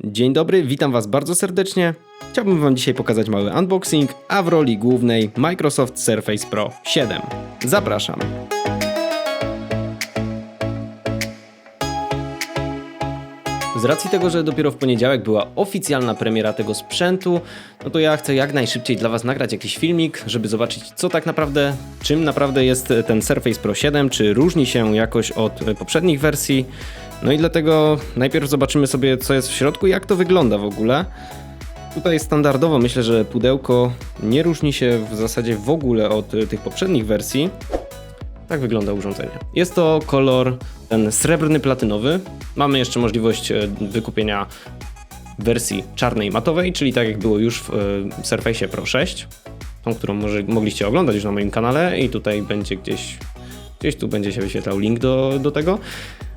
Dzień dobry, witam Was bardzo serdecznie. Chciałbym Wam dzisiaj pokazać mały unboxing, a w roli głównej Microsoft Surface Pro 7. Zapraszam. Z racji tego, że dopiero w poniedziałek była oficjalna premiera tego sprzętu, no to ja chcę jak najszybciej dla Was nagrać jakiś filmik, żeby zobaczyć co tak naprawdę, czym naprawdę jest ten Surface Pro 7, czy różni się jakoś od poprzednich wersji. No i dlatego najpierw zobaczymy sobie co jest w środku, jak to wygląda w ogóle. Tutaj standardowo myślę, że pudełko nie różni się w zasadzie w ogóle od e, tych poprzednich wersji. Tak wygląda urządzenie. Jest to kolor ten srebrny platynowy. Mamy jeszcze możliwość e, wykupienia wersji czarnej matowej, czyli tak jak było już w e, Surface Pro 6. Tą, którą może, mogliście oglądać już na moim kanale i tutaj będzie gdzieś, gdzieś tu będzie się wyświetlał link do, do tego.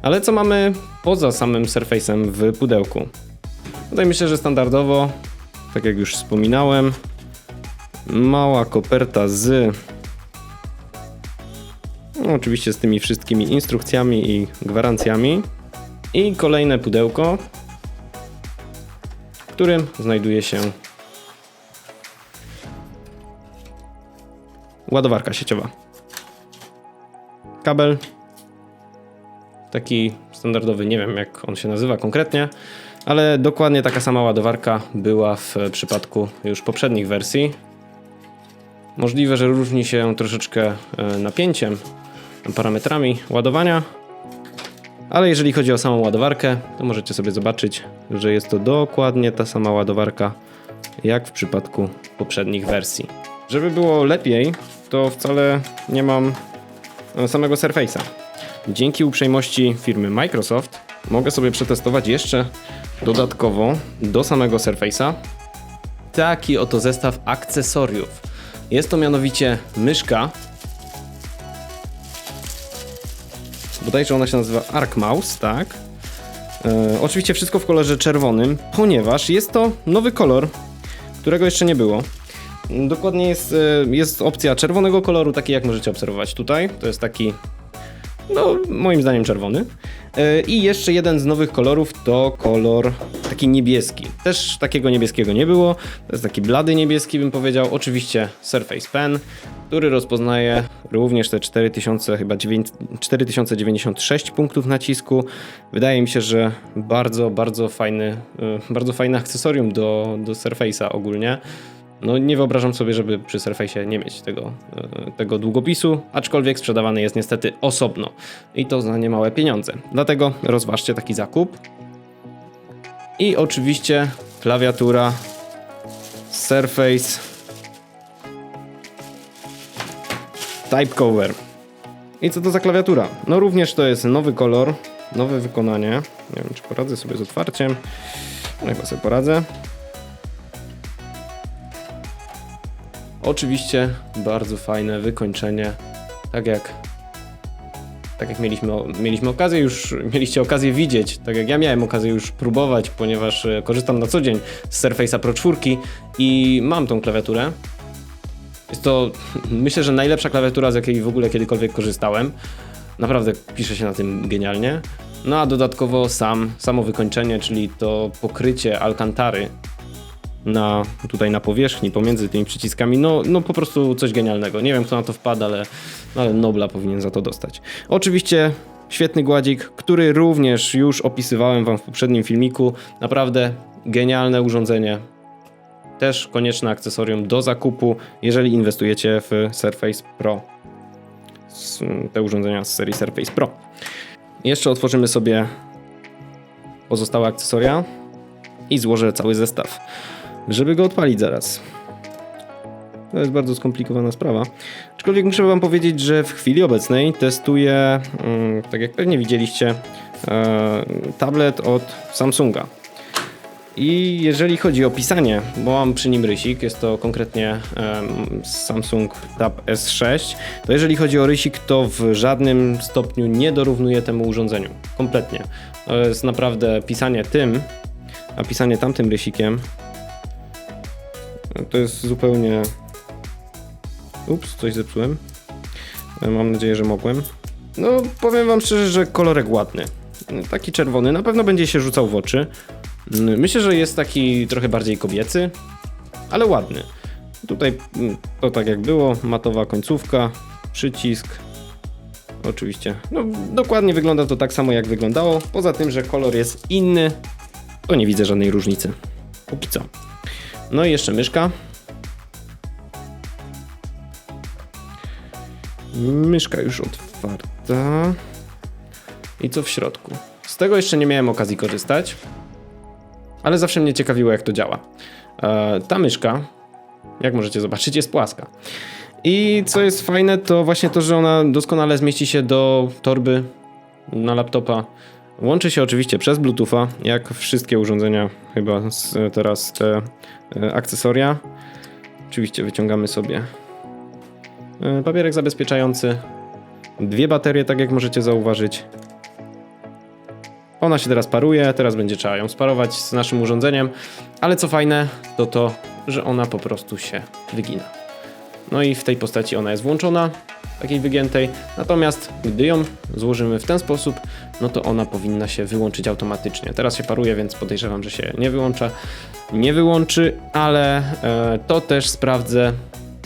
Ale co mamy poza samym Surface'em w pudełku? Tutaj myślę, że standardowo, tak jak już wspominałem, mała koperta z no, oczywiście z tymi wszystkimi instrukcjami i gwarancjami. I kolejne pudełko, w którym znajduje się ładowarka sieciowa. Kabel. Taki standardowy, nie wiem jak on się nazywa konkretnie, ale dokładnie taka sama ładowarka była w przypadku już poprzednich wersji. Możliwe, że różni się troszeczkę e, napięciem, parametrami ładowania, ale jeżeli chodzi o samą ładowarkę, to możecie sobie zobaczyć, że jest to dokładnie ta sama ładowarka jak w przypadku poprzednich wersji. Żeby było lepiej, to wcale nie mam e, samego Surface'a. Dzięki uprzejmości firmy Microsoft mogę sobie przetestować jeszcze dodatkowo do samego Surface'a taki oto zestaw akcesoriów. Jest to mianowicie myszka bodajże ona się nazywa Arc Mouse, tak? E, oczywiście wszystko w kolorze czerwonym, ponieważ jest to nowy kolor, którego jeszcze nie było. Dokładnie jest, e, jest opcja czerwonego koloru, taki jak możecie obserwować tutaj. To jest taki, no moim zdaniem czerwony. E, I jeszcze jeden z nowych kolorów to kolor taki niebieski. Też takiego niebieskiego nie było. To jest taki blady niebieski, bym powiedział. Oczywiście Surface Pen, który rozpoznaje również te 4000, chyba 9, 4096 punktów nacisku. Wydaje mi się, że bardzo, bardzo fajny, y, bardzo fajne akcesorium do, do Surface'a ogólnie. No nie wyobrażam sobie, żeby przy Surface'ie nie mieć tego, y, tego długopisu, aczkolwiek sprzedawany jest niestety osobno i to za niemałe pieniądze. Dlatego rozważcie taki zakup. I oczywiście klawiatura Surface Type Cover. I co to za klawiatura? No również to jest nowy kolor, nowe wykonanie. Nie wiem, czy poradzę sobie z otwarciem. No chyba sobie poradzę. Oczywiście bardzo fajne wykończenie, tak jak tak jak mieliśmy, mieliśmy okazję już, mieliście okazję widzieć, tak jak ja miałem okazję już próbować, ponieważ e, korzystam na co dzień z Surface'a Pro 4 i mam tą klawiaturę. Jest to, myślę, że najlepsza klawiatura, z jakiej w ogóle kiedykolwiek korzystałem. Naprawdę pisze się na tym genialnie. No a dodatkowo sam, samo wykończenie, czyli to pokrycie alkantary na, tutaj na powierzchni pomiędzy tymi przyciskami, no, no po prostu coś genialnego. Nie wiem kto na to wpada, ale, no, ale Nobla powinien za to dostać. Oczywiście świetny gładzik, który również już opisywałem wam w poprzednim filmiku. Naprawdę genialne urządzenie. Też konieczne akcesorium do zakupu, jeżeli inwestujecie w Surface Pro. Te urządzenia z serii Surface Pro. Jeszcze otworzymy sobie pozostałe akcesoria i złożę cały zestaw żeby go odpalić zaraz. To jest bardzo skomplikowana sprawa. Aczkolwiek muszę Wam powiedzieć, że w chwili obecnej testuję, mm, tak jak pewnie widzieliście, e, tablet od Samsunga. I jeżeli chodzi o pisanie, bo mam przy nim rysik, jest to konkretnie Samsung Tab S6, to jeżeli chodzi o rysik, to w żadnym stopniu nie dorównuje temu urządzeniu. Kompletnie. To jest naprawdę pisanie tym, a pisanie tamtym rysikiem to jest zupełnie... Ups, coś zepsułem. E, mam nadzieję, że mogłem. No, powiem wam szczerze, że kolorek ładny. Taki czerwony, na pewno będzie się rzucał w oczy. Mm, Myślę, że jest taki trochę bardziej kobiecy, ale ładny. Tutaj mm, to tak jak było, matowa końcówka, przycisk. Oczywiście, no dokładnie wygląda to tak samo jak wyglądało. Poza tym, że kolor jest inny, to nie widzę żadnej różnicy. Póki co. No i jeszcze myszka. Myszka już otwarta. I co w środku? Z tego jeszcze nie miałem okazji korzystać, ale zawsze mnie ciekawiło, jak to działa. E, ta myszka, jak możecie zobaczyć, jest płaska. I co jest fajne, to właśnie to, że ona doskonale zmieści się do torby na laptopa. Łączy się oczywiście przez Bluetootha, jak wszystkie urządzenia, chyba teraz te e, akcesoria. Oczywiście wyciągamy sobie e, papierek zabezpieczający, dwie baterie, tak jak możecie zauważyć. Ona się teraz paruje, teraz będzie trzeba ją sparować z naszym urządzeniem, ale co fajne, to to, że ona po prostu się wygina. No i w tej postaci ona jest włączona, takiej wygiętej, natomiast gdy ją złożymy w ten sposób, no to ona powinna się wyłączyć automatycznie. Teraz się paruje, więc podejrzewam, że się nie wyłącza, nie wyłączy, ale e, to też sprawdzę,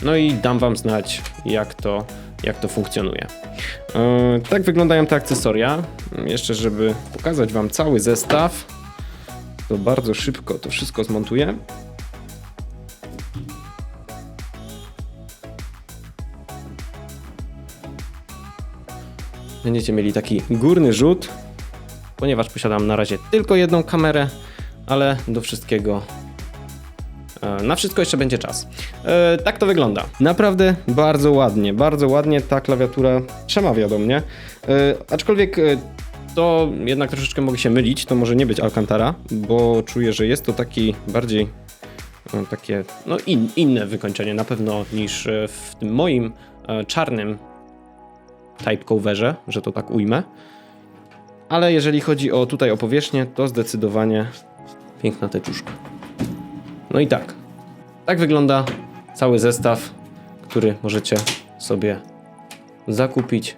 no i dam wam znać, jak to, jak to funkcjonuje. E, tak wyglądają te akcesoria. Jeszcze, żeby pokazać wam cały zestaw, to bardzo szybko to wszystko zmontuję. Będziecie mieli taki górny rzut, ponieważ posiadam na razie tylko jedną kamerę, ale do wszystkiego E, Na wszystko jeszcze będzie czas. E, tak to wygląda. Naprawdę bardzo ładnie, bardzo ładnie ta klawiatura przemawia do mnie. E, aczkolwiek to jednak troszeczkę mogę się mylić, to może nie być Alcantara, bo czuję, że jest to taki bardziej takie no in, inne wykończenie na pewno niż w tym moim czarnym typecoverze, że to tak ujmę. Ale jeżeli chodzi o tutaj o powierzchnię, to zdecydowanie piękna teczuszka. No i tak. Tak wygląda cały zestaw, który możecie sobie zakupić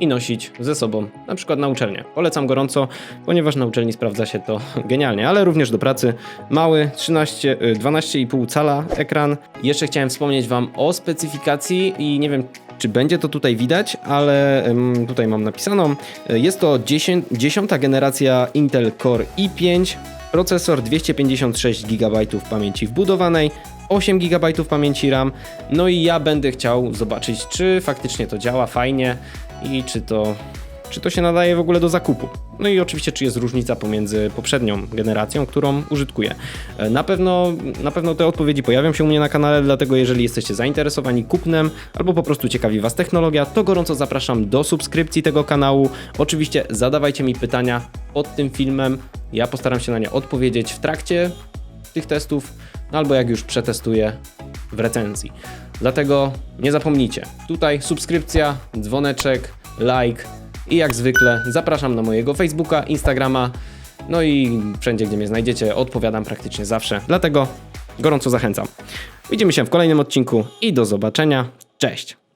i nosić ze sobą, na przykład na uczelnię. Polecam gorąco, ponieważ na uczelni sprawdza się to genialnie, ale również do pracy. Mały 13, y, 12,5 cala ekran. Jeszcze chciałem wspomnieć Wam o specyfikacji i nie wiem, czy będzie to tutaj widać, ale tutaj mam napisaną. Y, Jest to 10, 10 generacja Intel Core i5, procesor 256 GB pamięci wbudowanej, 8 GB pamięci RAM. No i ja będę chciał zobaczyć, czy faktycznie to działa fajnie i czy to, czy to się nadaje w ogóle do zakupu. No i oczywiście, czy jest różnica pomiędzy poprzednią generacją, którą użytkuję. E, Na pewno, na pewno te odpowiedzi pojawią się u mnie na kanale, dlatego jeżeli jesteście zainteresowani kupnem albo po prostu ciekawi Was technologia, to gorąco zapraszam do subskrypcji tego kanału. Oczywiście zadawajcie mi pytania pod tym filmem, ja postaram się na nie odpowiedzieć w trakcie tych testów, no albo jak już przetestuję w recenzji. Dlatego nie zapomnijcie, tutaj subskrypcja, dzwoneczek, like i jak zwykle zapraszam na mojego Facebooka, Instagrama, no i wszędzie, gdzie mnie znajdziecie, odpowiadam praktycznie zawsze. Dlatego gorąco zachęcam. Widzimy się w kolejnym odcinku i do zobaczenia. Cześć!